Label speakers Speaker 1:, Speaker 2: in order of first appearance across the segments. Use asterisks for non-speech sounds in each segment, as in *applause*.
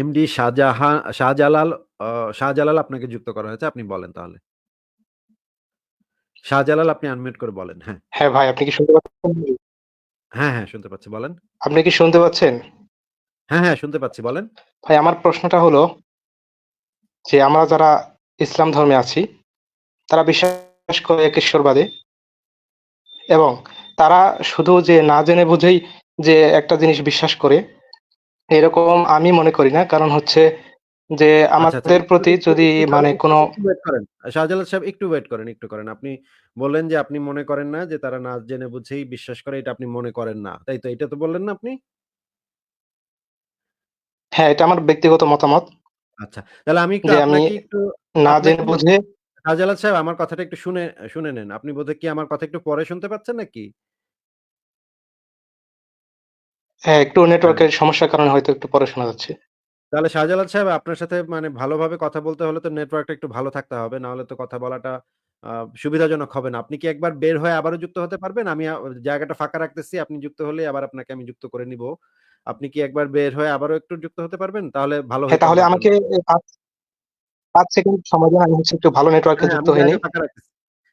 Speaker 1: MD Shahjahan Shahjalal Shahjalal আপনাকে যুক্ত করা হয়েছে। আপনি বলেন তাহলে। শাহজালাল আপনি আনমিউট করে বলেন। হ্যাঁ।
Speaker 2: হ্যাঁ ভাই, আপনি কি শুনতে পাচ্ছেন?
Speaker 1: হ্যাঁ, হ্যাঁ শুনতে পাচ্ছি। বলেন।
Speaker 2: আপনি কি শুনতে পাচ্ছেন?
Speaker 1: হ্যাঁ, হ্যাঁ শুনতে পাচ্ছি। বলেন।
Speaker 2: ভাই আমার প্রশ্নটা হলো যে আমরা যারা ইসলাম ধর্মে আছি, তারা বিশ্বাস করে এক ঈশ্বরবাদে এবং তারা শুধু যে না জেনে বুঝেই যে একটা জিনিস বিশ্বাস করে, এরকম আমি মনে করি না। কারণ হচ্ছে যে
Speaker 1: আচ্ছা, আচ্ছা।
Speaker 2: আমাদের প্রতি যদি মানে কোনো।
Speaker 1: শাহজালাল সাহেব একটু ওয়েট করেন, একটু করেন। আপনি বললেন যে আপনি মনে করেন না যে তারা না জেনে বুঝেই বিশ্বাস করে এটা আপনি মনে করেন না। তাই তো? এটা তো বললেন না আপনি?
Speaker 2: হ্যাঁ, এটা আমার ব্যক্তিগত মতামত।
Speaker 1: আচ্ছা। তাহলে আমি একটু আপনাকে একটু
Speaker 2: না জেনে বুঝে
Speaker 1: শাহজালাল সাহেব আমার কথাটা একটু শুনে শুনে নেন। আপনি বোধহয় কি আমার কথা একটু পরে শুনতে পাচ্ছেন নাকি?
Speaker 2: হ্যাঁ, একটু। নেটওয়ার্কের সমস্যার কারণে হয়তো একটু পরে শোনা যাচ্ছে।
Speaker 1: তাহলে শাহজালাল সাহেব আপনার সাথে মানে ভালোভাবে কথা বলতে হলে তো নেটওয়ার্কটা একটু ভালো থাকতে হবে। না হলে তো কথা বলাটা সুবিধাজনক হবে না। আপনি কি একবার বের হয়ে আবারও যুক্ত হতে পারবেন? আমি জায়গাটা ফাঁকা রাখতেছি। আপনি যুক্ত হলেই আবার আপনাকে আমি যুক্ত করে নিব। আপনি কি একবার বের হয়ে আবারও একটু যুক্ত হতে পারবেন? তাহলে ভালো
Speaker 2: হ্যাঁ, তাহলে আমাকে
Speaker 1: পাঁচ
Speaker 2: এ ৫ ৫ সেকেন্ড সময় দেন। আমি হচ্ছে একটু ভালো নেটওয়ার্কে
Speaker 1: হ্যাঁ,
Speaker 2: যুক্ত হয়ে নেই।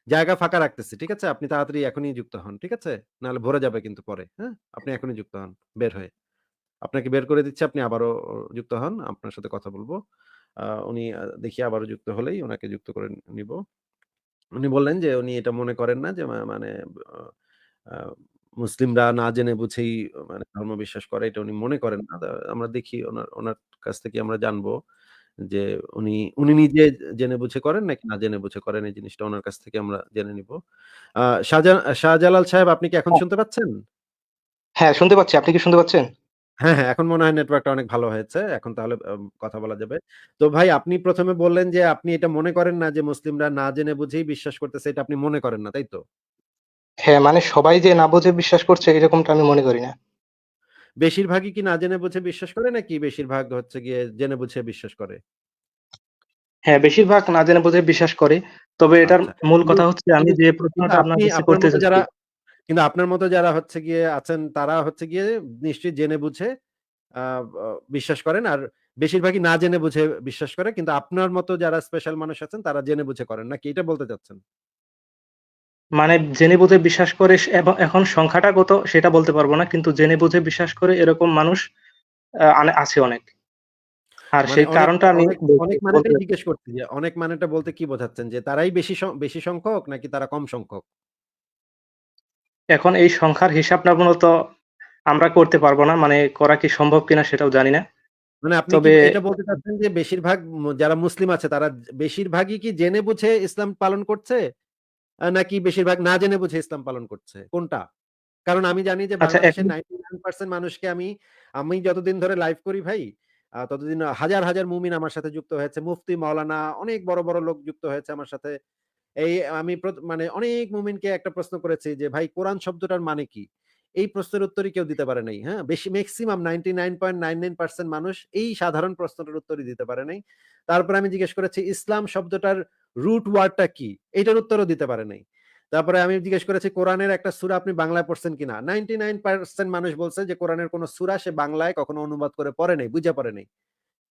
Speaker 1: জায়গা ফাঁকা রাখতেছি। ঠিক আছে? আপনি তাড়াতাড়ি এখনই যুক্ত হন। ঠিক আছে? নাহলে ভরে যাবে কিন্তু পরে। হ্যাঁ? আপনি এখনই যুক্ত হন বের হয়ে। আপনাকে বের করে দিচ্ছি। আপনি আবারও যুক্ত হন। আপনার সাথে কথা বলব। উনি দেখি আবারও যুক্ত হলেই ওনাকে যুক্ত করে নিব। উনি বললেন যে উনি এটা মনে করেন না যে মানে মুসলিমরা না জেনে বুঝেই মানে ধর্ম বিশ্বাস করে এটা উনি মনে করেন না। আমরা দেখি ওনার ওনার কাছ থেকে আমরা জানব যে উনি উনি নিজে জেনে বুঝে করেন নাকি না জেনে বুঝে করেন এই জিনিসটা উনার কাছ থেকে আমরা জেনে নিব। শাহজালাল সাহেব আপনি কি এখন
Speaker 2: হ্যাঁ।
Speaker 1: শুনতে পাচ্ছেন?
Speaker 2: হ্যাঁ, শুনতে পাচ্ছি। আপনি কি শুনতে পাচ্ছেন?
Speaker 1: হ্যাঁ, হ্যাঁ। এখন মনে হয় নেটওয়ার্কটা অনেক ভালো হয়েছে। এখন তাহলে কথা বলা যাবে। তো ভাই আপনি ১ম এ বললেন যে আপনি এটা মনে করেন না যে মুসলিমরা না জেনে বুঝেই বিশ্বাস করতেছে এটা আপনি মনে করেন না, তাই তো?
Speaker 2: হ্যাঁ, মানে সবাই যে না বুঝে বিশ্বাস করছে এরকমটা আমি মনে করি না।
Speaker 1: বেশিরভাগই কি না জেনে বুঝে বিশ্বাস করে নাকি বেশিরভাগ হচ্ছে গিয়ে জেনে বুঝে বিশ্বাস করে?
Speaker 2: হ্যাঁ, বেশিরভাগ না জেনে বুঝে বিশ্বাস করে। তবে এটার
Speaker 1: আচ্ছা।
Speaker 2: মূল কথা হচ্ছে আমি যে প্রশ্নটা আপনার কাছে করতে
Speaker 1: যারা কিন্তু আপনার মতো যারা হচ্ছে গিয়ে আছেন তারা হচ্ছে গিয়ে নিশ্চয়ই জেনে বুঝে বিশ্বাস করেন। আর বেশিরভাগই না জেনে বুঝে বিশ্বাস করে। কিন্তু আপনার মতো যারা স্পেশাল মানুষ আছেন তারা জেনে বুঝে করেন নাকি এটা বলতে চাচ্ছেন?
Speaker 2: মানে জেনে বুঝে বিশ্বাস করে এখন সংখ্যাটা কত সেটা বলতে পারব না। কিন্তু জেনে বুঝে বিশ্বাস করে এরকম মানুষ আছে অনেক। আর
Speaker 1: মানে
Speaker 2: সেই কারণটা আমি
Speaker 1: অনেক
Speaker 2: চাচ্ছি।
Speaker 1: জিজ্ঞেস করছি যে অনেক মানেটা বলতে কি বোঝাচ্ছেন? যে তারাই বেশি বেশি সংখ্যক নাকি তারা কম সংখ্যক?
Speaker 2: এখন এই সংখ্যার হিসাব না মূলত আমরা করতে পারব না। মানে করা কি সম্ভব কিনা সেটাও জানি না।
Speaker 1: মানে আপনি এটা বলতে চাচ্ছেন যে বেশিরভাগ যারা মুসলিম আছে তারা বেশিরভাগই কি জেনে বুঝে ইসলাম পালন করছে? নাকি বেশিরভাগ না জেনে বুঝে ইসলাম পালন করছে? কোনটা? কারণ আমি জানি যে
Speaker 2: আচ্ছা
Speaker 1: বাংলাদেশের
Speaker 2: নাইনটি
Speaker 1: নাইন পার্সেন্ট মানুষকে আমি, আমি যতদিন ধরে লাইভ করি ভাই, ততদিন হাজার, হাজার মুমিন আমার সাথে যুক্ত হয়েছে। মুফতি, মাওলানা অনেক বড়, বড় লোক যুক্ত হয়েছে আমার সাথে। এই আমি মানে অনেক মুমিনকে একটা প্রশ্ন করেছি যে, "ভাই কোরআন শব্দটার মানে কি?" এই প্রশ্নের উত্তরই কেউ দিতে পারে নাই। হ্যাঁ? বেশি মেক্সিমাম 99.99% মানুষ এই সাধারণ প্রশ্নটার উত্তরই দিতে পারে নাই। তারপরে আমি জিজ্ঞেস করেছি ইসলাম শব্দটার রুট ওয়ার্ডটা কি? এইটার উত্তরও দিতে পারে নাই। তারপরে আমি জিজ্ঞেস করেছি কোরআনের একটা সূরা আপনি বাংলায় পড়ছেন কিনা? 99% মানুষ বলছে যে কোরআনের কোন সূরা সে বাংলায় কখনো অনুবাদ করে পড়ে নাই, বুঝে পড়ে নাই।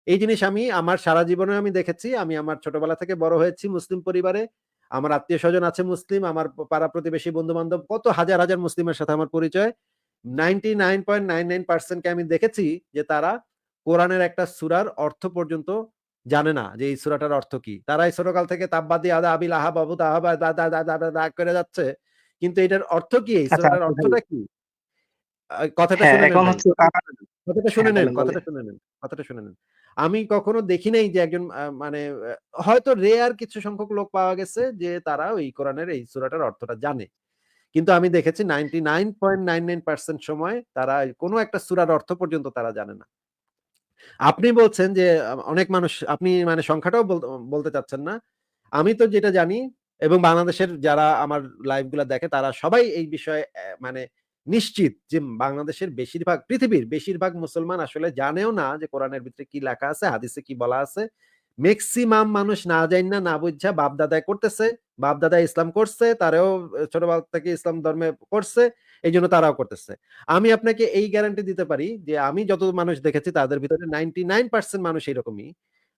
Speaker 1: এই জিনিস আমি আমার সারা জীবনে আমি দেখেছি। আমি আমার ছোটবেলা থেকে বড় হয়েছি মুসলিম পরিবারে। আমার আত্মীয় স্বজন আছে মুসলিম, আমার পাড়া প্রতিবেশী বন্ধু-বান্ধব কত হাজার, হাজার মুসলিমের সাথে আমার পরিচয়। 99.99% কে আমি দেখেছি যে তারা কোরআনের একটা সূরার অর্থ পর্যন্ত জানে না যে এই সুরাটার অর্থ কি। তারা এই ছোটকাল থেকে তাব্বাত আদা আবিল লাহাব আবু তাহাব দা দা দা দা দা করে যাচ্ছে। কিন্তু এটার অর্থ কি? এই
Speaker 2: আচ্ছা,
Speaker 1: সূরাটার
Speaker 2: আচ্ছা।
Speaker 1: অর্থটা কি? কথাটা
Speaker 2: হ্যাঁ,
Speaker 1: শুনে নেন কথাটা শুনে
Speaker 2: হ্যাঁ,
Speaker 1: নেন,
Speaker 2: বলেন, বলেন।
Speaker 1: কথাটা শুনে নেন, কথাটা শুনে নেন। আমি কখনো দেখি নাই যে একজন মানে হয়তো রেয়ার কিছু সংখ্যক লোক পাওয়া গেছে যে তারা ওই কোরআনের এই সূরাটার অর্থটা জানে। কিন্তু আমি দেখেছি 99.99% সময় তারা কোনো একটা সূরার অর্থ পর্যন্ত তারা জানে না। আপনি বলছেন যে অনেক মানুষ, আপনি মানে সংখ্যাটাও বল, বলতে চাচ্ছেন না। আমি তো যেটা জানি এবং বাংলাদেশের যারা আমার লাইভগুলা দেখে তারা সবাই এই বিষয়ে মানে নিশ্চিত যে বাংলাদেশের বেশিরভাগ পৃথিবীর বেশিরভাগ মুসলমান আসলে জানেও না যে কোরআনের ভিতরে কি লেখা আছে, হাদিসে কি বলা আছে। মেক্সিমাম মানুষ না জাইন্না না বুইঝা বাপ-দাদায় করতেছে। বাপ-দাদা ইসলাম করছে, তারাও ছোটবেলা থেকে ইসলাম ধর্মে করছে। এইজন্য তারাও করতেছে। আমি আপনাকে এই গ্যারান্টি দিতে পারি যে আমি যত মানুষ দেখেছি তাদের ভিতরে 99% মানুষ এরকমই।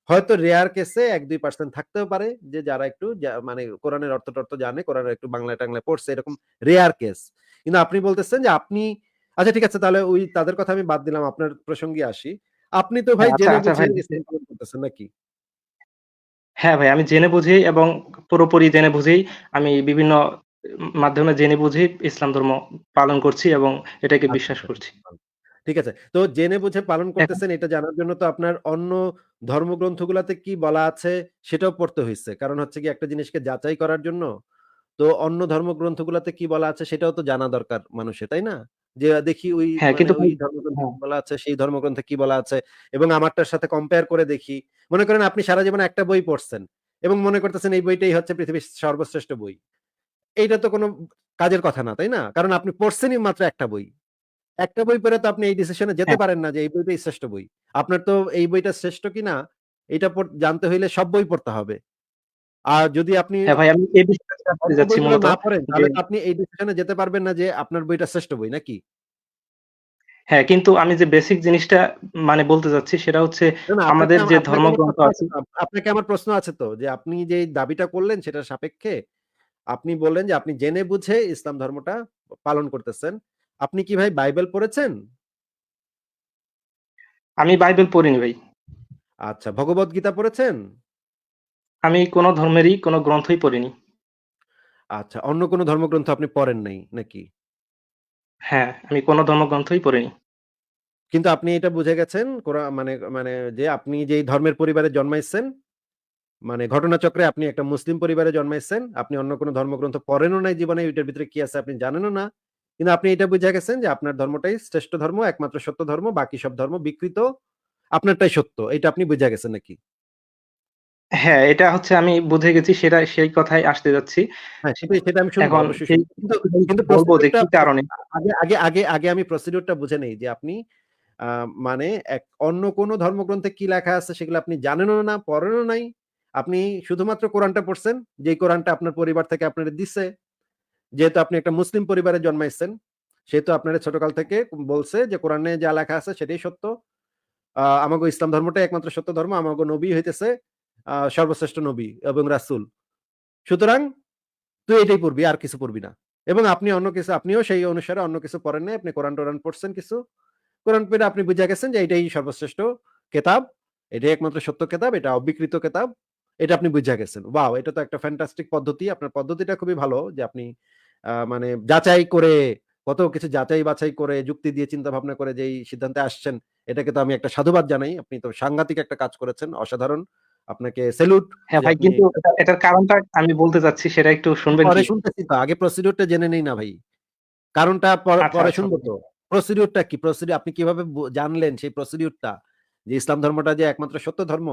Speaker 1: হয়তো রেয়ার কেসে ১-২% থাকতেও পারে যে যারা একটু মানে কোরআনের অর্থ-টর্থ জানে, কোরআনের একটু বাংলায়-টাংলায় পড়ছে এরকম রেয়ার কেস। কিন্তু আপনি বলতেছেন যে আপনি আচ্ছা ঠিক আছে তাহলে ওই তাদের কথা আমি বাদ দিলাম আপনার প্রসঙ্গে আসি। আপনি তো ভাই
Speaker 2: হ্যাঁ, আচ্ছা,
Speaker 1: জেনে
Speaker 2: আচ্ছা
Speaker 1: বুঝে করতেছেন নাকি?
Speaker 2: হ্যাঁ ভাই, আমি জেনে বুঝেই এবং পুরোপুরি জেনে বুঝেই আমি বিভিন্ন মাধ্যমে জেনে বুঝেই ইসলাম ধর্ম পালন করছি এবং এটাকে
Speaker 1: আচ্ছা,
Speaker 2: বিশ্বাস। করছি।
Speaker 1: ঠিক আছে। তো জেনে বুঝে পালন করতেছেন এটা জানার জন্য তো আপনার অন্য ধর্মগ্রন্থগুলাতে কি বলা আছে সেটাও পড়তে হয়েছে কারণ হচ্ছে কি একটা জিনিসকে যাচাই করার জন্য তো অন্য ধর্মগ্রন্থগুলাতে কি বলা আছে সেটাও তো জানা দরকার মানুষের, তাই না? যে দেখি ওই
Speaker 2: হ্যাঁ,
Speaker 1: মানে
Speaker 2: হ্যাঁ।
Speaker 1: বলা আছে, সেই ধর্মগ্রন্থে কি বলা আছে এবং আমারটার সাথে কম্পেয়ার করে দেখি। মনে করেন আপনি সারা জীবন একটা বই পড়ছেন এবং মনে করতেছেন এই বইটাই হচ্ছে পৃথিবীর সর্বশ্রেষ্ঠ বই। এইটা তো কোনো কাজের কথা না, তাই না? কারণ আপনি পড়ছেনই মাত্র একটা বই। একটা বই পড়ে তো আপনি এই ডিসিশনে যেতে
Speaker 2: হ্যাঁ।
Speaker 1: পারেন না যে এই বইটাই শ্রেষ্ঠ বই। আপনার তো এই বইটা শ্রেষ্ঠ কিনা এটা জানতে হইলে সব বই পড়তে হবে। আর যদি আপনি
Speaker 2: হ্যাঁ ভাই, আমি এই যাচ্ছি মূলত
Speaker 1: তাহলে আপনি এই ডিসিশন যেতে পারবেন না যে আপনার বইটা শ্রেষ্ঠ বই নাকি?
Speaker 2: হ্যাঁ, কিন্তু আমি যে বেসিক জিনিসটা মানে বলতে চাচ্ছি সেটা হচ্ছে আমাদের যে ধর্মগ্রন্থ আছে।
Speaker 1: আপনাকে আমার প্রশ্ন আছে তো যে আপনি যে দাবিটা করলেন সেটা সাপেক্ষে আপনি বললেন যে আপনি জেনে বুঝে ইসলাম ধর্মটা পালন করতেছেন। আপনি কি ভাই বাইবেল পড়েছেন?
Speaker 2: আমি বাইবেল পড়িনি ভাই।
Speaker 1: আচ্ছা, ভগবত গীতা পড়েছেন?
Speaker 2: আমি কোন ধর্মেরই কোন গ্রন্থই পড়িনি।
Speaker 1: আচ্ছা, অন্য কোন ধর্মগ্রন্থ আপনি পড়েন নাই নাকি?
Speaker 2: হ্যাঁ, আমি কোন ধর্মগ্রন্থই পড়িনি।
Speaker 1: কিন্তু আপনি এটা বুঝে গেছেন মানে মানে যে আপনি যেই ধর্মের পরিবারে জন্মাইছেন, মানে ঘটনাচক্রে আপনি একটা মুসলিম পরিবারে জন্মাইছেন। আপনি অন্য কোন ধর্মগ্রন্থ পড়েনও নাই জীবনে ওইটার ভিতরে কি আছে আপনি জানেনও না। কিন্তু আপনি এটা বুঝে গেছেন যে আপনার ধর্মটাই শ্রেষ্ঠ ধর্ম, একমাত্র সত্য ধর্ম। বাকি সব ধর্ম বিকৃত। আপনারটাই সত্য। এটা আপনি বুঝে গেছেন নাকি?
Speaker 2: হ্যাঁ, এটা হচ্ছে আমি বুঝে গেছি সেটা সেই কথায় আসতে যাচ্ছি।
Speaker 1: হ্যাঁ, সেটাই সেটা আমি শুনব অবশ্যই কিন্তু কিন্তু
Speaker 2: বলব যে কি কারণে
Speaker 1: আগে আগে আগে আগে আমি প্রসিডিউরটা বুঝে নেই যে আপনি মানে এক অন্য কোন ধর্মগ্রন্থে কি লেখা আছে সেগুলো আপনি জানেনও না, পড়েনও নাই। আপনি শুধুমাত্র কোরআনটা পড়ছেন। যেই কোরআনটা আপনার পরিবার থেকে আপনার দিছে। যেহেতু আপনি একটা মুসলিম পরিবারে জন্মাইছেন, সেহেতু আপনারে ছোটকাল থেকে বলছে যে কোরআনে যা লেখা আছে সেটাই সত্য। আ আমাগো ইসলাম ধর্মটাই একমাত্র সত্য ধর্ম। আমাগো নবী হইতেছে সর্বশ্রেষ্ঠ নবী এবং রাসূল। সুতরাং তুই এটাই পড়বি আর কিছু পড়বি না। এবং আপনি অন্য কিছু আপনিও সেই অনুসারে অন্য কিছু পড়েন নাই। আপনি কোরআন-টোরান পড়ছেন কিছু। কোরআন পইড়া আপনি বুঝা গেছেন যে এটাই সর্বশ্রেষ্ঠ কেতাব। এটাই একমাত্র সত্য কেতাব। এটা অবিকৃত কেতাব। এটা আপনি বুঝা গেছেন। ওয়াও! এটা তো একটা ফ্যান্টাস্টিক পদ্ধতি। আপনার পদ্ধতিটা খুবই ভালো যে আপনি মানে যাচাই করে কত কিছু যাচাই বাছাই করে যুক্তি দিয়ে চিন্তা ভাবনা করে যেই সিদ্ধান্তে আসছেন, এটাকে তো আমি একটা সাধুবাদ জানাই। আপনি তো সাংঘাতিক একটা কাজ করেছেন। অসাধারণ। আপনাকে সেলুট
Speaker 2: হ্যাঁ ভাই কিন্তু এটার কারণটা আমি বলতে সেটা একটু শুনবেন
Speaker 1: পরে
Speaker 2: কি?
Speaker 1: শুনতেছি তো। আগে প্রসিডিউরটা জেনে নেই না ভাই। কারণটা পরে
Speaker 2: আচ্ছা,
Speaker 1: পরে
Speaker 2: আচ্ছা।
Speaker 1: শুনব তো। প্রসিডিউরটা কি? প্রসিডিউর আপনি কীভাবে জানলেন সেই প্রসিডিউরটা? যে ইসলাম ধর্মটা যে একমাত্র সত্য ধর্ম।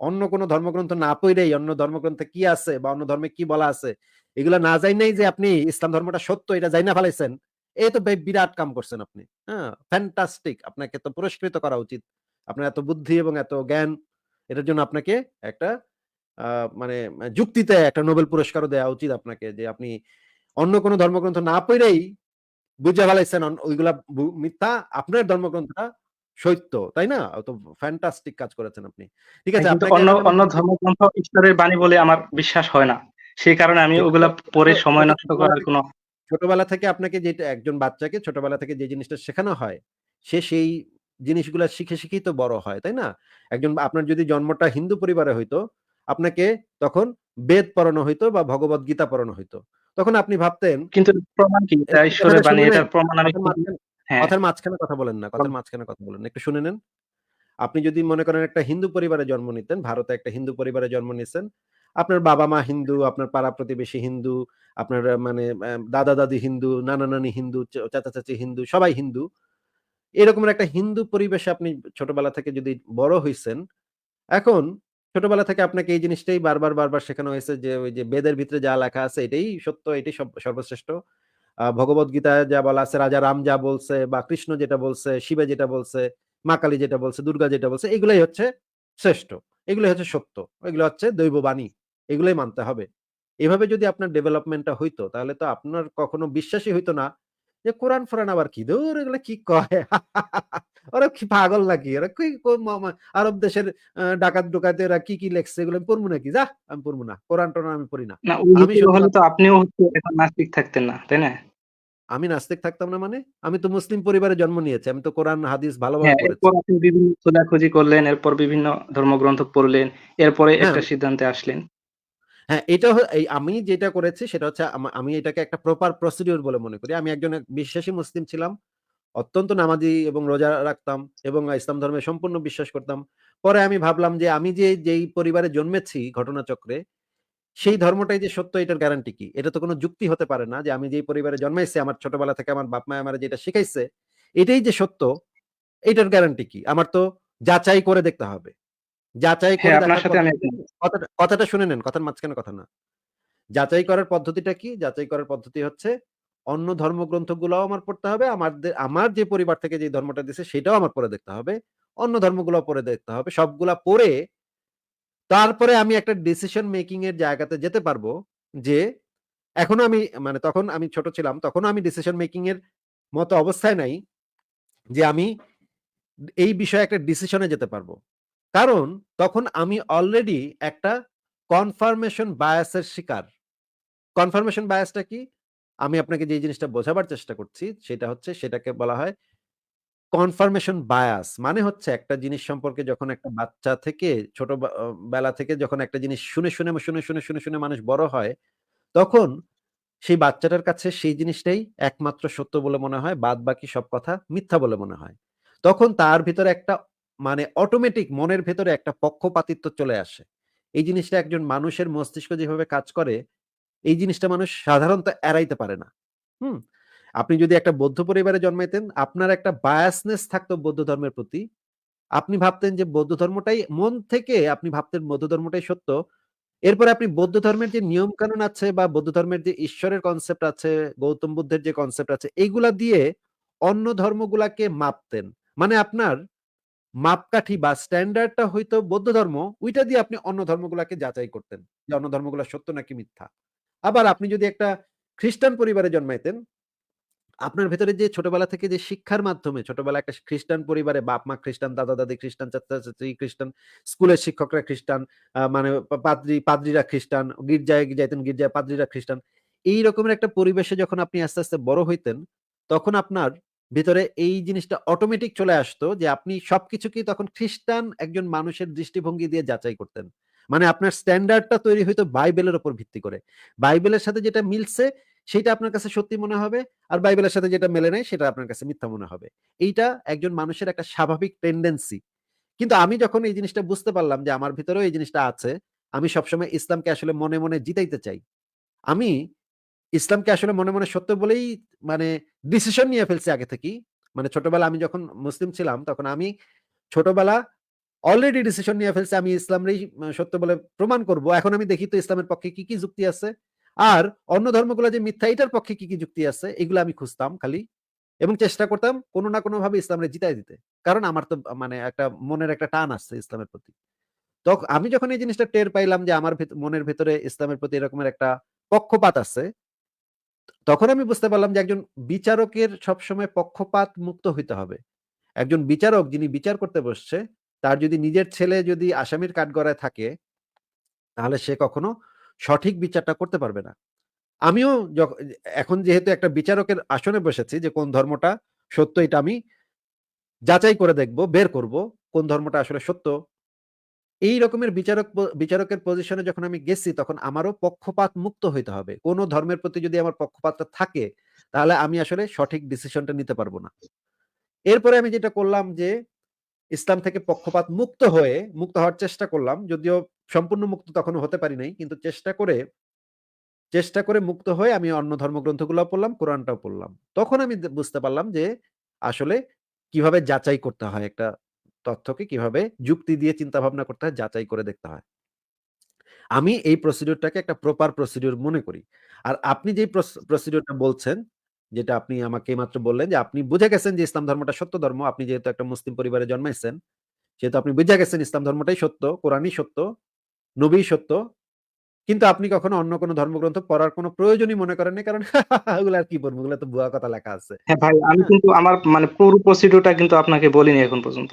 Speaker 1: অন্য কোন ধর্মগ্রন্থ না পইড়াই অন্য ধর্মগ্রন্থে কি আছে বা অন্য ধর্মে কি বলা আছে, এগুলা না জাইনাই যে আপনি ইসলাম ধর্মটা সত্য এটা জাইনা ফেলাইছেন। এ তো বিরাট কাম করছেন আপনি। হ্যাঁ? ফ্যান্টাস্টিক। আপনাকে তো পুরস্কৃত করা উচিত। আপনার এত বুদ্ধি এবং এত জ্ঞান এটার জন্য আপনাকে একটা মানে যুক্তিতে একটা নোবেল পুরস্কারও দেয়া উচিত আপনাকে যে আপনি অন্য কোন ধর্মগ্রন্থ না পইড়াই বুঝা ফেলাইছেন ওইগুলা মিথ্যা। আপনার ধর্মগ্রন্থটা সত্য। তাই না? তো ফ্যান্টাস্টিক কাজ করেছেন আপনি। ঠিক
Speaker 2: হ্যাঁ,
Speaker 1: আছে
Speaker 2: কিন্তু অন্য অন্য ধর্মগ্রন্থ ঈশ্বরের বাণী বলে আমার বিশ্বাস হয় না। সেই কারণে আমি ওগুলা পড়ে সময় নষ্ট করার কোন
Speaker 1: ছোটবেলা থেকে আপনাকে যেটা একজন বাচ্চাকে ছোটবেলা থেকে যে জিনিসটা শেখানো হয়, সে সেই জিনিসগুলা শিখে, শিখেই তো বড় হয়। তাই না? একজন আপনার যদি জন্মটা হিন্দু পরিবারে হইতো, আপনাকে তখন বেদ পড়ানো হইতো বা ভগবদ্গীতা পড়ানো হইতো। তখন আপনি ভাবতেন
Speaker 2: কিন্তু প্রমাণ কি? ঈশ্বরের বাণী এটার প্রমাণ আমি
Speaker 1: কথার মাঝখানে
Speaker 2: হ্যাঁ।
Speaker 1: কথার মাঝখানে কথা বলেন না। কথার মাঝখানে কথা বলেন একটু শুনে নেন। আপনি যদি মনে করেন একটা হিন্দু পরিবারে জন্ম নিতেন, ভারতে একটা হিন্দু পরিবারে জন্ম নিছেন। আপনার বাবা-মা হিন্দু, আপনার পাড়া-প্রতিবেশী হিন্দু, আপনার মানে দাদা-দাদি হিন্দু, নানা-নানি হিন্দু, চাচা চাচি হিন্দু, সবাই হিন্দু। এরকমের একটা হিন্দু পরিবেশে আপনি ছোটবেলা থেকে যদি বড় হইছেন, এখন ছোটবেলা থেকে আপনাকে এই জিনিসটাই বারবার, বারবার শেখানো হয়েছে যে ওই যে বেদের ভিতরে যা লেখা আছে এটাই সত্য, এটাই সর্বশ্রেষ্ঠ। আ ভগবদ্গীতায় যা বলা আছে, রাজা রাম যা বলছে বা কৃষ্ণ যেটা বলছে, শিবা যেটা বলছে, মা কালী যেটা বলছে, দুর্গা যেটা বলছে, এগুলাই হচ্ছে শ্রেষ্ঠ। এগুলাই হচ্ছে সত্য। এগুলো হচ্ছে দৈব বাণী। এগুলাই মানতে হবে। এভাবে যদি আপনার ডেভেলপমেন্টটা হইতো, তাহলে তো আপনার কখনো বিশ্বাসই হইতো না যে কোরআন-ফোরান আবার কি? ধুর এগুলা কি কয়? *laughs* ওরা কি পাগল নাকি? ওরা কি আরব দেশের ডাকাত-ডোকাইতে এরা কি, কি লেখছে এগুলো আমি পড়ব নাকি? যাহ! আমি পড়ব না। কোরআন-টোরান আমি পড়ি না। আমি
Speaker 2: হলে তো আপনিও এখন নাস্তিক থাকতেন না, তাই না?
Speaker 1: আমি নাস্তিক থাকতাম না মানে? আমি তো মুসলিম পরিবারে জন্ম নিয়েছি। আমি তো কোরআন, হাদিস ভালোভাবে
Speaker 2: হ্যাঁ,
Speaker 1: পড়েছি।
Speaker 2: এরপর আপনি বিভিন্ন খোঁজাখুঁজি করলেন, এরপর বিভিন্ন ধর্মগ্রন্থ পড়লেন, এরপরে
Speaker 1: হ্যাঁ।
Speaker 2: একটা সিদ্ধান্তে আসলেন।
Speaker 1: হ্যাঁ, এটা এই আমি যেটা করেছি সেটা হচ্ছে আমি এটাকে একটা প্রপার প্রসিডিউর বলে মনে করি। আমি একজন এক বিশ্বাসী মুসলিম ছিলাম। অত্যন্ত নামাজি এবং রোজা রাখতাম এবং ইসলাম ধর্মে সম্পূর্ণ বিশ্বাস করতাম। পরে আমি ভাবলাম যে আমি যে যেই পরিবারে জন্মেছি ঘটনাচক্রে, সেই ধর্মটাই যে সত্য এটার গ্যারান্টি কি? এটা তো কোনো যুক্তি হতে পারে না যে আমি যেই পরিবারে জন্মাইছি আমার ছোটবেলা থেকে আমার বাপ-মায়ে আমারে যেটা শিখাইছে, এটাই যে সত্য, এটার গ্যারান্টি কি? আমার তো যাচাই করে দেখতে হবে। যাচাই করে
Speaker 2: হ্যাঁ, একমত।
Speaker 1: কথাটা শুনে নেন, কথার মাঝখানে কথা না। যাচাই করার পদ্ধতিটা কি? যাচাই করার পদ্ধতি হচ্ছে অন্য ধর্মগ্রন্থগুলাও আমার পড়তে হবে। আমারদে আমার যে পরিবার থেকে যে ধর্মটা দিছে সেটাও আমার পড়ে দেখতে হবে। অন্য ধর্মগুলো পড়ে দেখতে হবে। সবগুলা পড়ে তারপরে আমি একটা ডিসিশন মেকিং এর জায়গাতে যেতে পারব যে এখনও আমি মানে তখন আমি ছোট ছিলাম। তখনও আমি ডিসিশন মেকিং এর মতো অবস্থায় নাই যে আমি এই বিষয়ে একটা ডিসিশনে যেতে পারব। কারণ তখন আমি অলরেডি একটা কনফার্মেশন বায়াস এর শিকার। কনফার্মেশন বায়াস টা কি? আমি আপনাকে যে জিনিসটা বোঝাবার চেষ্টা করছি সেটা হচ্ছে সেটাকে বলা হয় কনফার্মেশন বায়াস। মানে হচ্ছে একটা জিনিস সম্পর্কে যখন একটা বাচ্চা থেকে ছোট বেলা থেকে যখন একটা জিনিস শুনে, শুনে, শুনে, শুনে, শুনে, শুনে মানুষ বড় হয়, তখন সেই বাচ্চাটার কাছে সেই জিনিসটাই একমাত্র সত্য বলে মনে হয়। বাদ বাকি সব কথা মিথ্যা বলে মনে হয়। তখন তার ভিতরে একটা মানে অটোমেটিক মনের ভেতরে একটা পক্ষপাতিত্ব চলে আসে। এই জিনিসটা একজন মানুষের মস্তিষ্ক যেভাবে কাজ করে, এই জিনিসটা মানুষ সাধারণত এড়াইতে পারে না। হুম? আপনি যদি একটা বৌদ্ধ পরিবারে জন্মাইতেন, আপনার একটা বায়াসনেস থাকতো বৌদ্ধ ধর্মের প্রতি। আপনি ভাবতেন যে বৌদ্ধ ধর্মটাই মন থেকে আপনি ভাবতেন বৌদ্ধ ধর্মটাই সত্য। এরপরে আপনি বৌদ্ধ ধর্মের যে নিয়মকানুন আছে বা বৌদ্ধ ধর্মের যে ঈশ্বরের কনসেপ্ট আছে, গৌতম বুদ্ধের যে কনসেপ্ট আছে, এইগুলা দিয়ে অন্য ধর্মগুলাকে মাপতেন। মানে আপনার মাপকাঠি বা স্ট্যান্ডার্ড টা হইতো বৌদ্ধ ধর্ম, ওইটা দিয়ে আপনি অন্য ধর্মগুলাকে যাচাই করতেন। যে অন্য ধর্মগুলা সত্য নাকি মিথ্যা। আবার আপনি যদি একটা খ্রিস্টান পরিবারে জন্মাইতেন, আপনার ভেতরে যে ছোটবেলা থেকে যে শিক্ষার মাধ্যমে ছোটবেলায় একটা খ্রিস্টান পরিবারে বাপ-মা খ্রিস্টান, দাদা-দাদি খ্রিস্টান, চাচা-চাচী খ্রিস্টান, স্কুলের শিক্ষকরা খ্রিস্টান, মানে পাদ্রি পাদ্রীরা খ্রিস্টান, গির্জায় যাইতেন গির্জায় পাদ্রীরা খ্রিস্টান। এই রকমের একটা পরিবেশে যখন আপনি আস্তে, আস্তে বড় হইতেন, তখন আপনার ভিতরে এই জিনিসটা অটোমেটিক চলে আসতো যে আপনি সবকিছুকেই তখন খ্রিস্টান একজন মানুষের দৃষ্টিভঙ্গি দিয়ে যাচাই করতেন। মানে আপনার স্ট্যান্ডার্ডটা তৈরি হইতো বাইবেলের উপর ভিত্তি করে। বাইবেলের সাথে যেটা মিলছে সেইটা আপনার কাছে সত্যি মনে হবে। আর বাইবেলের সাথে যেটা মেলে নাই সেটা আপনার কাছে মিথ্যা মনে হবে। এইটা একজন মানুষের একটা স্বাভাবিক টেনডেন্সি। কিন্তু আমি যখন এই জিনিসটা বুঝতে পারলাম যে আমার ভিতরেও এই জিনিসটা আছে, আমি সবসময় ইসলামকে আসলে মনে, মনে জিতাইতে চাই। আমি ইসলামকে আসলে মনে, মনে সত্য বলেই মানে ডিসিশন নিয়ে ফেলছি আগে থেকেই। মানে ছোটবেলা আমি যখন মুসলিম ছিলাম তখন আমি ছোটবেলা অলরেডি ডিসিশন নিয়ে ফেলছি আমি ইসলামরেই সত্য বলে প্রমাণ করব। এখন আমি দেখি তো ইসলামের পক্ষে কি, কি যুক্তি আছে। আর অন্য ধর্মগুলা যে মিথ্যা এটার পক্ষে কি, কি যুক্তি আছে এগুলো আমি খুঁজতাম খালি। এবং চেষ্টা করতাম কোনো না কোনো ভাবে ইসলামরে জিতায় দিতে। কারণ আমার তো মানে একটা মনের একটা টান আছে ইসলামের প্রতি। তখন আমি যখন এই জিনিসটা টের পাইলাম যে আমার মনের ভেতরে ইসলামের প্রতি এরকমের একটা পক্ষপাত আছে তখন আমি বুঝতে পারলাম যে একজন বিচারকের সবসময় পক্ষপাত মুক্ত হইতে হবে। একজন বিচারক যিনি বিচার করতে বসছে, তার যদি নিজের ছেলে যদি আসামির কাঠগড়ায় থাকে, তাহলে সে কখনো সঠিক বিচারটা করতে পারবে না। আমিও এখন যেহেতু একটা বিচারকের আসনে বসেছি যে কোন ধর্মটা সত্য এটা আমি যাচাই করে দেখব, বের করব কোন ধর্মটা আসলে সত্য। এই রকমের বিচারক বিচারকের পজিশনে যখন আমি গেছি তখন আমারও পক্ষপাত মুক্ত হইতে হবে। কোন ধর্মের প্রতি যদি আমার পক্ষপাতটা থাকে, তাহলে আমি আসলে সঠিক ডিসিশনটা নিতে পারব না। এরপরে আমি যেটা করলাম যে ইসলাম থেকে পক্ষপাত মুক্ত হয়ে মুক্ত হওয়ার চেষ্টা করলাম। যদিও সম্পূর্ণ মুক্ত তখনও হতে পারি নাই। কিন্তু চেষ্টা করে চেষ্টা করে মুক্ত হয়ে আমি অন্য ধর্মগ্রন্থগুলাও পড়লাম, কোরআনটাও পড়লাম। তখন আমি বুঝতে পারলাম যে আসলে কীভাবে যাচাই করতে হয় একটা তথ্যকে কীভাবে যুক্তি দিয়ে চিন্তা ভাবনা করতে হয়, যাচাই করে দেখতে হয়। আমি এই প্রসিডিউরটাকে একটা প্রপার প্রসিডিউর মনে করি। আর আপনি যেই প্রস প্রসিডিউরটা বলছেন, যেটা আপনি আমাকে এইমাত্র বললেন যে আপনি বুঝে গেছেন যে ইসলাম ধর্মটা সত্য ধর্ম। আপনি যেহেতু একটা মুসলিম পরিবারে জন্মাইছেন, সেহেতু আপনি বুইঝা গেছেন ইসলাম ধর্মটাই সত্য, কোরআনই সত্য, নবীই সত্য। কিন্তু আপনি কখনো অন্য কোনো ধর্মগ্রন্থ পড়ার কোনো প্রয়োজনই মনে করেন নাই। কারণ *laughs* ওগুলা আর কি পড়ব? ওগুলা তো ভুয়া কথা লেখা আছে।
Speaker 2: হ্যাঁ ভাই, আমি
Speaker 1: হ্যাঁ?
Speaker 2: কিন্তু আমার মানে পুরো প্রসিডিউরটা কিন্তু আপনাকে বলিনি এখন পর্যন্ত।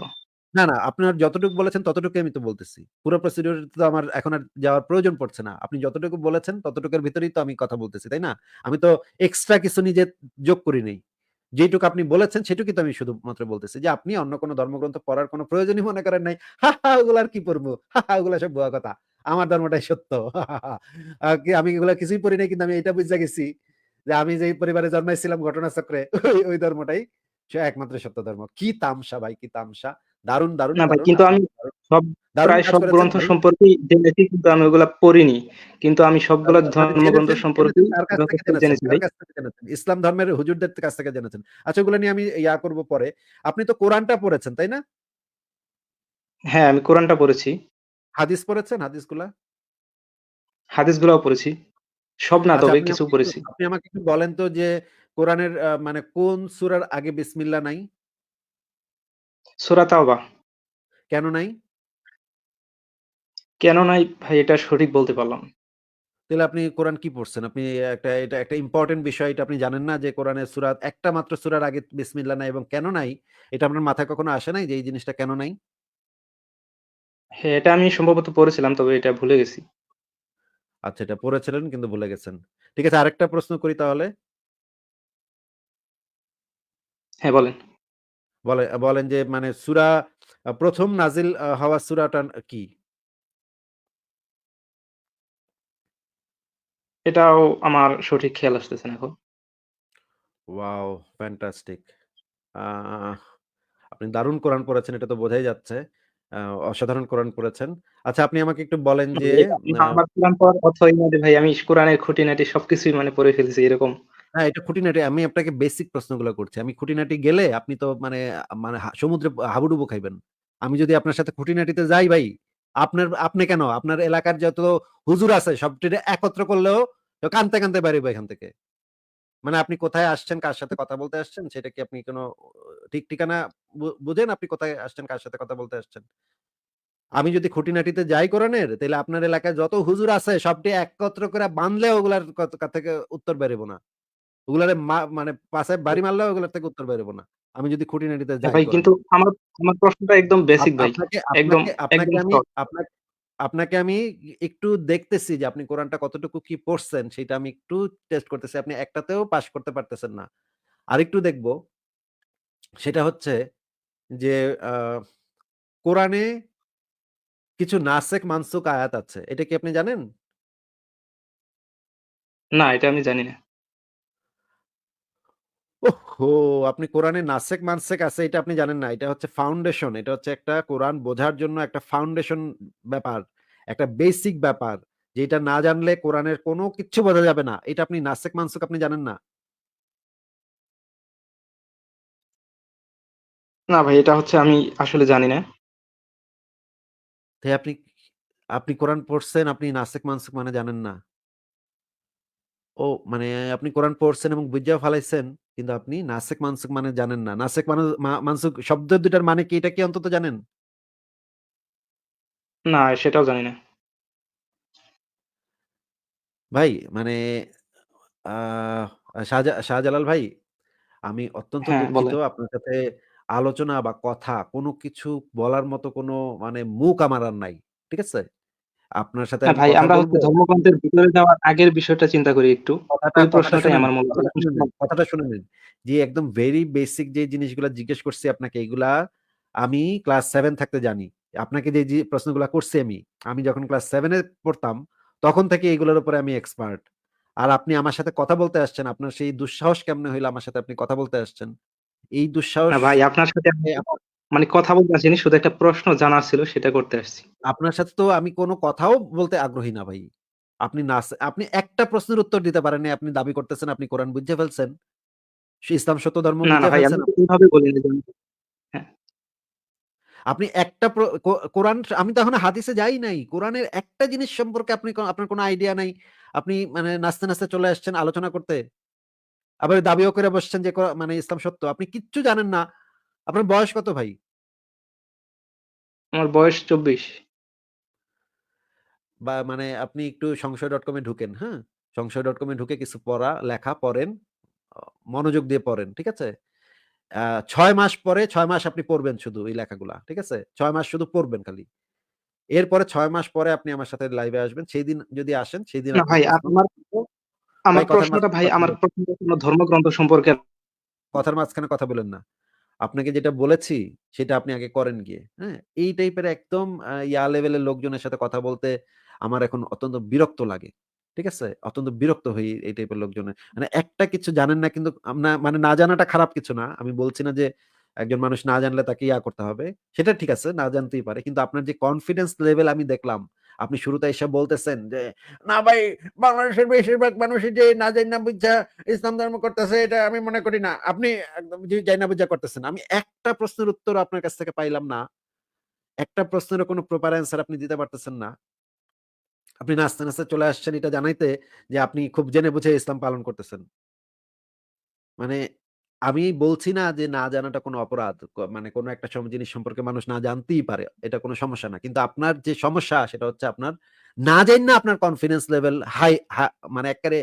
Speaker 1: না, না, আপনার যতটুকু বলেছেন আমি তো বলতেছি। পুরো প্রসিডিউর তো আমার এখন আর যাওয়ার প্রয়োজন পড়ছে না। আপনি যতটুকু বলেছেন ততটুকুর ভিতরেই তো আমি কথা বলতেছি, তাই না? আমি তো এক্সট্রা কিছু নিজে যোগ করি নাই। যেটুকু আপনি বলেছেন সেটুকুই তো আমি শুধুমাত্র বলতেছি যে, আপনি অন্য কোনো ধর্মগ্রন্থ পড়ার কোনো প্রয়োজনই মনে করেন নাই। ওগুলা আর কি পড়ব? ওগুলা সব ভুয়া কথা। আমার ধর্মটাই সত্য। আমি এগুলা কিছুই পড়ি নাই কিন্তু আমি এটা বুইঝা গেছি যে, আমি যেই পরিবারে জন্মাইছিলাম ঘটনাচক্রে ওই, ওই ধর্মটাই সে একমাত্র সত্য ধর্ম। কি তামসা ভাই, কি তামসা! দারুণ, দারুণ,
Speaker 2: না ভাই, কিন্তু আমি সব প্রায় সব গ্রন্থ
Speaker 1: ভাই।
Speaker 2: সম্পর্কেই জেনেছি কিন্তু আমি ওগুলা পড়িনি। কিন্তু আমি সবগুলা
Speaker 1: আচ্ছা, মানে
Speaker 2: ধর্মগ্রন্থ
Speaker 1: জেনেছেন?
Speaker 2: জেনেছি?
Speaker 1: ইসলাম ধর্মের হুজুরদের কাছ থেকে জেনেছেন। আচ্ছা ওগুলা নিয়ে আমি ইয়া করব পরে। আপনি তো কোরআনটা পড়েছেন, তাই না?
Speaker 2: হ্যাঁ, আমি কোরআনটা পড়েছি।
Speaker 1: হাদিস পড়েছেন, হাদিসগুলা?
Speaker 2: হাদিসগুলাও পড়েছি। সব না
Speaker 1: আচ্ছা
Speaker 2: তবে কিছু পড়েছি।
Speaker 1: আপনি আমাকে একটু বলেন তো যে, কোরআনের মানে কোন সূরার আগে বিসমিল্লাহ নাই?
Speaker 2: সূরা তাওবা।
Speaker 1: কেন নাই?
Speaker 2: কেন নাই ভাই এটা সঠিক বলতে পারলাম
Speaker 1: তাহলে আপনি কোরআন কি পড়ছেন? আপনি একটা এটা একটা ইম্পোর্টেন্ট বিষয় এটা আপনি জানেন না যে, কোরআনের সূরা একটা মাত্র সূরার আগে বিসমিল্লাহ নাই এবং কেন নাই? এটা আপনার মাথায় কখনো আসে নাই যে, এই জিনিসটা কেন নাই?
Speaker 2: হ্যাঁ, এটা আমি সম্ভবত পড়েছিলাম তবে এটা ভুলে গেছি।
Speaker 1: আচ্ছা এটা পড়েছিলেন কিন্তু ভুলে গেছেন। ঠিক আছে আরেকটা প্রশ্ন করি তাহলে।
Speaker 2: হ্যাঁ, বলেন।
Speaker 1: বলে বলেন যে, মানে সূরা ১ম নাজিল হওয়া সূরাটা কি?
Speaker 2: এটাও আমার সঠিক খেয়াল আসতেছে না এখন।
Speaker 1: ওয়াও! ফ্যান্টাস্টিক। আপনি দারুণ কোরআন পড়েছেন এটা তো বোঝাই যাচ্ছে। অসাধারণ কোরআন পড়েছেন। আচ্ছা আপনি আমাকে একটু বলেন যে,
Speaker 2: এটা
Speaker 1: আ
Speaker 2: আমার কোরআন পড়ার অর্থই না যে ভাই আমি কোরআনের খুঁটিনাটি সবকিছুই মানে পড়ে ফেলেছি এরকম।
Speaker 1: না এটা খুঁটিনাটি আমি আপনাকে বেসিক প্রশ্নগুলো করছি। আমি খুঁটিনাটি গেলে আপনি তো মানে মানে সমুদ্রে হাবুডুবু খাইবেন। আমি যদি আপনার সাথে খুঁটিনাটিতে যাই ভাই, আপনার আপনি কেন আপনার এলাকার যত হুজুর আছে সবটিরে একত্র করলেও কানতে, কানতে বের হইবো এখান থেকে। মানে আপনি কোথায় আসছেন, কার সাথে কথা বলতে আসছেন সেটা কি আপনি কোনো ঠিক ঠিকানা বুঝেন আপনি কোথায় আসছেন, কার সাথে কথা বলতে আসছেন? আমি যদি খুঁটিনাটিতে যাই কোরআনের তাইলে আপনার এলাকায় যত হুজুর আছে সবটি একত্র করে বাঁধলে ওগুলার কত থেকে উত্তর বের না। ওগুলারে মানে পাছায় বাড়ি মারলেও ওগুলার থেকে উত্তর বের হইব না। আমি যদি খুঁটিনাটিতে যাই
Speaker 2: ভাই কিন্তু আমার আমার প্রশ্নটা একদম বেসিক ভাই। একদম,
Speaker 1: আপনাকে আমি আপনাকে আপনাকে আমি একটু দেখতেছি যে, আপনি কোরআনটা কতটুকু কি পড়ছেন সেটা আমি একটু টেস্ট করতেছি। আপনি একটাতেও পাস করতে পারতেছেন না। আরেকটু দেখব সেটা হচ্ছে যে, কোরআনে কিছু নাসেখ মানসুক আয়াত আছে। এটা কি আপনি জানেন?
Speaker 2: না, এটা আমি জানি না।
Speaker 1: ওহহো! আপনি কোরআনে নাসেক মানসেক আছে এটা আপনি জানেন না। এটা হচ্ছে ফাউন্ডেশন। এটা হচ্ছে একটা কোরআন বোঝার জন্য একটা ফাউন্ডেশন ব্যাপার। একটা বেসিক ব্যাপার। যেটা না জানলে কোরআনের কোনো কিচ্ছু বোঝা যাবে না। এটা আপনি নাসেক মানসুক আপনি জানেন না?
Speaker 2: না ভাই এটা হচ্ছে আমি আসলে জানি না।
Speaker 1: তাই আপনি আপনি কোরআন পড়ছেন, আপনি নাসেখ মানসুক মানে জানেন না? ও মানে আপনি কোরআন পড়ছেন এবং বুইঝাও ফালাইছেন। কিন্তু আপনি নাসেখ মানসুক মানে জানেন না। মানে মানসুক শব্দ ২ টার মানে কি এটা কি অন্তত জানেন?
Speaker 2: না, সেটাও জানি না।
Speaker 1: ভাই মানে শাহজালাল ভাই, আমি অত্যন্ত
Speaker 2: হ্যাঁ,
Speaker 1: দুঃখিত। আপনার সাথে আলোচনা বা কথা কোন কিছু বলার মতো কোনো মানে মুখ আমার আর নাই। ঠিক আছে? আপনার সাথে আমি
Speaker 2: ভাই আমরা হচ্ছে ধর্মগ্রন্থের ভিতরে যাওয়ার আগের বিষয়টা চিন্তা করি একটু। ওই প্রশ্নটাই আমার
Speaker 1: কথাটা শুনে নেন। যে একদম ভেরি বেসিক যে জিনিসগুলা জিজ্ঞেস করছি আপনাকে এগুলা আমি ক্লাস 7 থাকতে জানি। আপনাকে যে, প্রশ্নগুলা করছি আমি, আমি যখন ক্লাস 7 এ পড়তাম তখন থেকে এগুলোর উপরে আমি এক্সপার্ট। আর আপনি আমার সাথে কথা বলতে আসছেন, আপনার সেই দুঃসাহস কেমনে হইল আমার সাথে আপনি কথা বলতে আসছেন? এই দুঃসাহস
Speaker 2: ভাই আপনার সাথে মানে কথা বলতে আসিনি। শুধু একটা প্রশ্ন জানার ছিল সেটা করতে আসছি।
Speaker 1: আপনার সাথে তো আমি কোন কথাও বলতে আগ্রহী না ভাই। আপনি নাস আপনি একটা প্রশ্নের উত্তর দিতে পারেন আপনি দাবি করতেছেন আপনি কোরআন বুইঝা ফেলছেন। ইসলাম সত্য ধর্ম
Speaker 2: না, না ভাই আমি। বলিনি হ্যাঁ।
Speaker 1: আপনি একটা কোরআন আমি তো এখনও হাদিসে যাই নাই। কোরআনের একটা জিনিস সম্পর্কে আপনি আপনার কোনো আইডিয়া নাই। আপনি মানে নাচতে, নাচতে চলে আসছেন আলোচনা করতে। আবার দাবিও করে বসছেন যে মানে ইসলাম সত্য। আপনি কিচ্ছু জানেন না। আপনার বয়স কত ভাই?
Speaker 2: আমার বয়স ২৪।
Speaker 1: বা মানে আপনি একটু সংশয়.com এ ঢুকেন, হ্যাঁ? সংশয়.com এ ঢুকে কিছু পড়া লেখা পড়েন। অ মনোযোগ দিয়ে পড়েন। ঠিক আছে? আ ৬ মাস পরে ৬ মাস আপনি পড়বেন শুধু এই লেখাগুলা। ঠিক আছে? ৬ মাস শুধু পড়বেন খালি। এরপরে ৬ মাস পরে আপনি আমার সাথে লাইভে আসবেন। সেইদিন যদি আসেন সেইদিন
Speaker 2: না
Speaker 1: আপনার
Speaker 2: ভাই
Speaker 1: প্রশ্ন
Speaker 2: আমার আমার
Speaker 1: ভাই কথার
Speaker 2: প্রশ্নটা ভাই
Speaker 1: মাঝখানে কথা
Speaker 2: আমার
Speaker 1: বলেন।
Speaker 2: প্রশ্নটা কোন ধর্মগ্রন্থ সম্পর্কে
Speaker 1: কথার মাঝখানে কথা বলেন না। আপনাকে যেটা বলেছি সেটা আপনি আগে করেন গিয়ে। হ্যাঁ? এই টাইপের একদম ইয়া লেভেলের লোকজনের সাথে কথা বলতে আমার এখন অত্যন্ত বিরক্ত লাগে। ঠিক আছে? অত্যন্ত বিরক্ত হই এই টাইপের লোকজনের। মানে একটা কিছু জানেন না কিন্তু মানে না জানাটা খারাপ কিছু না। আমি বলছি না যে একজন মানুষ না জানলে তাকে ইয়া করতে হবে। সেটা ঠিক আছে, না জানতেই পারে। কিন্তু আপনার যে কনফিডেন্স লেভেল আমি দেখলাম, আপনি শুরুতে এসে বলতেছেন যে, "না ভাই বাংলাদেশের বেশিরভাগ মানুষই যে না জাইনা বুইঝা ইসলাম ধর্ম করতেছে এটা আমি মনে করি না। আপনি একদম জি জাইনা বুঝা করতেছেন।" আমি একটা প্রশ্নের উত্তর আপনার কাছ থেকে পাইলাম না। একটা প্রশ্নের কোনো প্রপার অ্যান্সার আপনি দিতে পারতেছেন না। আপনি নাচতে, নাচতে চলে আসছেন এটা জানাইতে যে আপনি খুব জেনে বুঝে ইসলাম পালন করতেছেন। মানে আমি বলছি না যে না জানাটা কোনো অপরাধ। মানে কোনো একটা সম, জিনিস সম্পর্কে মানুষ না জানতেই পারে। এটা কোনো সমস্যা না। কিন্তু আপনার যে সমস্যা, সেটা হচ্ছে আপনার না জাইন্না আপনার কনফিডেন্স লেভেল হাই মানে এক্কারে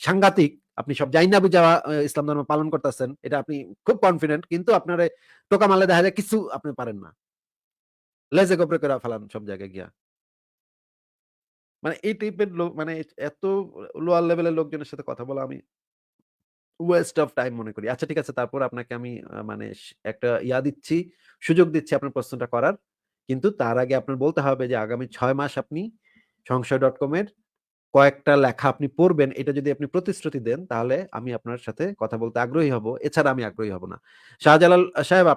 Speaker 1: সাংঘাতিক। আপনি সব জাইন্না বুইঝা আ, ইসলাম ধর্ম পালন করতেছেন। এটা আপনি খুব কনফিডেন্ট কিন্তু আপনারে টোকা মারলে দেখা যায় কিছু আপনি পারেন না। লেজে গোবরে কইরা ফালান সব জায়গায় গিয়া। মানে এই টাইপের লোক মানে এত লোয়ার লেভেলের লোকজনের সাথে কথা বলা আমি ওয়েস্ট অফ টাইম মনে করি। আচ্ছা ঠিক আছে তারপর আপনাকে আমি মানে একটা ইয়া দিচ্ছি, সুযোগ দিচ্ছি আপনার প্রশ্নটা করার। কিন্তু তার আগে আপনার বলতে হবে যে আগামী ছয় মাস আপনি সংশয় ডট এর কয়েকটা লেখা আপনি পড়বেন। এটা যদি আপনি প্রতিশ্রুতি দেন তাহলে আমি আপনার সাথে কথা বলতে আগ্রহী হব। এছাড়া আমি আগ্রহী হব না। শাহজালাল সাহেব আপ